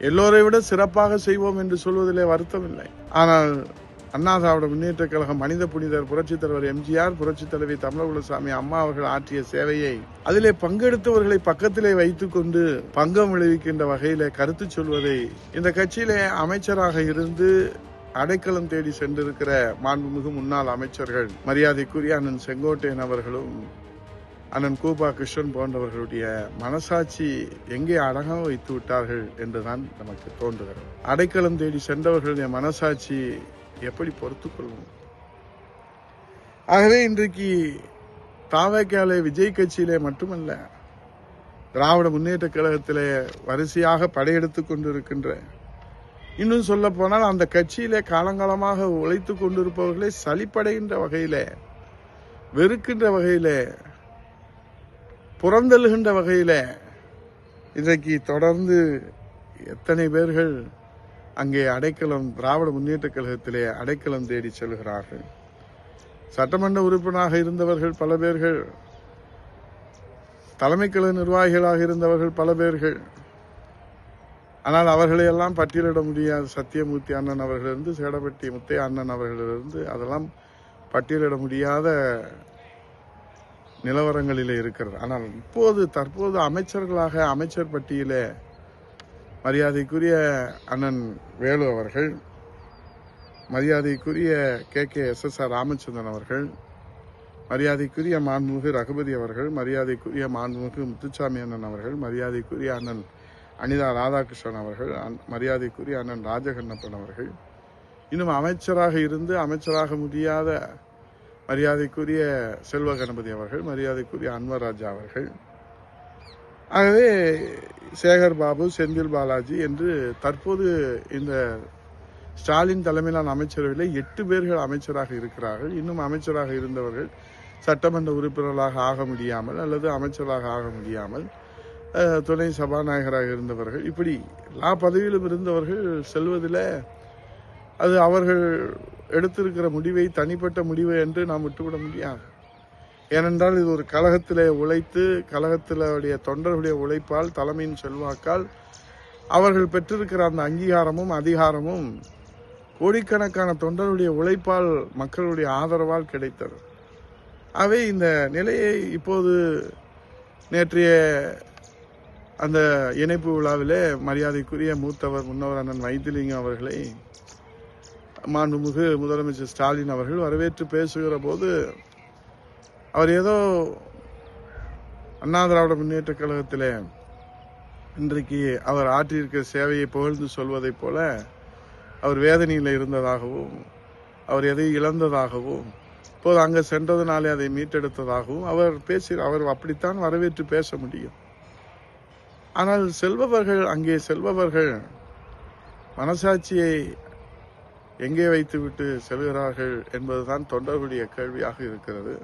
எல்லோரை விட சிறப்பாக செய்வோம் என்று சொல்வதிலே வருத்தமில்லை ஆனால் அண்ணா திராவிட முன்னேற்ற கழகம் மனித புனிதர் புரட்சித் தலைவர் எம்ஜிஆர் புரட்சித் தலைவி தமிழகுலசாமி அம்மா அவர்கள் ஆற்றிய சேவையை அதிலே பங்கெடுத்தவர்களை பக்கத்திலே வைத்துக்கொண்டு பங்கம் விளைவிக்கின்ற வகையிலே கருத்து சொல்வதை இந்த கட்சியிலே அமைச்சராக இருந்து அடைக்கலம் தேடி சென்றிருக்கிற மாண்புமிகு முன்னாள் அமைச்சர்கள் மரியாதைக்குரிய அண்ணன் செங்கோட்டையன் அவர்களும் அண்ணன் கூபா கிருஷ்ணன் போன்றவர்களுடைய மனசாட்சி எங்கே அடங்க வைத்து விட்டார்கள் என்றுதான் நமக்கு தோன்றுகிறது. அடைக்கலம் தேடி சென்றவர்களுடைய மனசாட்சி எப்படி பொறுத்து கொள்ளும்? ஆகவே இன்றைக்கு தாவேக்காலே விஜய் கட்சியிலே மட்டுமல்ல திராவிட முன்னேற்ற கழகத்திலே வரிசையாக படையெடுத்து கொண்டிருக்கின்ற இன்னும் சொல்ல போனால் அந்த கட்சியிலே காலங்காலமாக உழைத்து கொண்டிருப்பவர்களே சளிப்படைகின்ற வகையிலே வெறுக்கின்ற வகையிலே புறந்தள்ளுகின்ற வகையில் இன்றைக்கு தொடர்ந்து எத்தனை பேர்கள் அங்கே அடைக்கலம் திராவிட முன்னேற்ற கழகத்திலே அடைக்கலம் தேடி செல்கிறார்கள். சட்டமன்ற உறுப்பினராக இருந்தவர்கள் பல பேர்கள் தலைமை கழக நிர்வாகிகளாக இருந்தவர்கள் பல பேர்கள். ஆனால் அவர்களையெல்லாம் பட்டியலிட முடியாது. சத்தியமூர்த்தி அண்ணன் அவர்களிலிருந்து சேடப்பட்டி முத்தைய அண்ணன் அவர்களிலிருந்து அதெல்லாம் பட்டியலிட முடியாத நிலவரங்களில் இருக்கிறது. ஆனால் இப்போது தற்போது அமைச்சர்களாக அமைச்சர் பட்டியலே மரியாதைக்குரிய அண்ணன் வேலு அவர்கள் மரியாதைக்குரிய K. K. S. S. R. Ramachandran அவர்கள் மரியாதைக்குரிய மாண்புமிகு ரகுபதி அவர்கள் மரியாதைக்குரிய மாண்புமிகு முத்துச்சாமி அண்ணன் அவர்கள் மரியாதைக்குரிய அண்ணன் அனிதா ராதாகிருஷ்ணன் அவர்கள் மரியாதைக்குரிய அண்ணன் ராஜகண்ணப்பன் அவர்கள். இன்னும் அமைச்சராக இருந்து அமைச்சராக முடியாத மரியாதைக்குரிய செல்வ கணபதி அவர்கள் மரியாதைக்குரிய அன்வர் ராஜா அவர்கள். ஆகவே சேகர் பாபு செந்தில் பாலாஜி என்று தற்போது இந்த ஸ்டாலின் தலைமையிலான அமைச்சரவையில் எட்டு பேர்கள் அமைச்சராக இருக்கிறார்கள். இன்னும் அமைச்சராக இருந்தவர்கள் சட்டமன்ற உறுப்பினர்களாக ஆக முடியாமல் அல்லது அமைச்சராக ஆக முடியாமல் துணை சபாநாயகராக இருந்தவர்கள். இப்படி எல்லா பதவியிலும் இருந்தவர்கள் செல்வதில் அது அவர்கள் எடுத்திருக்கிற முடிவை தனிப்பட்ட முடிவு என்று நாம் விட்டுவிட முடியாது. ஏனென்றால் இது ஒரு கழகத்திலே உழைத்து கழகத்திலுடைய தொண்டர்களுடைய உழைப்பால் தலைமையின் செல்வாக்கால் அவர்கள் பெற்றிருக்கிற அந்த அங்கீகாரமும் அதிகாரமும் கோடிக்கணக்கான தொண்டர்களுடைய உழைப்பால் மக்களுடைய ஆதரவால் கிடைத்தது. அவை இந்த நிலையை இப்போது நேற்றைய அந்த இணைப்பு விழாவிலே மரியாதைக்குரிய மூத்தவர் முன்னவர் அண்ணன் வைத்திலிங்கம் அவர்களை மாண்புமிகு முதலமைச்சர் ஸ்டாலின் அவர்கள் வரவேற்று பேசுகிற போது அவர் ஏதோ அண்ணா திராவிட முன்னேற்ற கழகத்திலே இன்றைக்கு அவர் ஆற்றியிருக்கிற சேவையை புகழ்ந்து சொல்வதைப் போல அவர் வேதனையில் இருந்ததாகவும் அவர் எதை இழந்ததாகவும் இப்போது அங்கே சென்றதுனாலே அதை மீட்டெடுத்ததாகவும் அவர் பேசி அவர் அப்படித்தான் வரவேற்று பேச முடியும். ஆனால் செல்பவர்கள் அங்கே செல்பவர்கள் மனசாட்சியை எங்கே வைத்துவிட்டு செல்கிறார்கள் என்பதுதான் தொண்டர்களுடைய கேள்வியாக இருக்கிறது.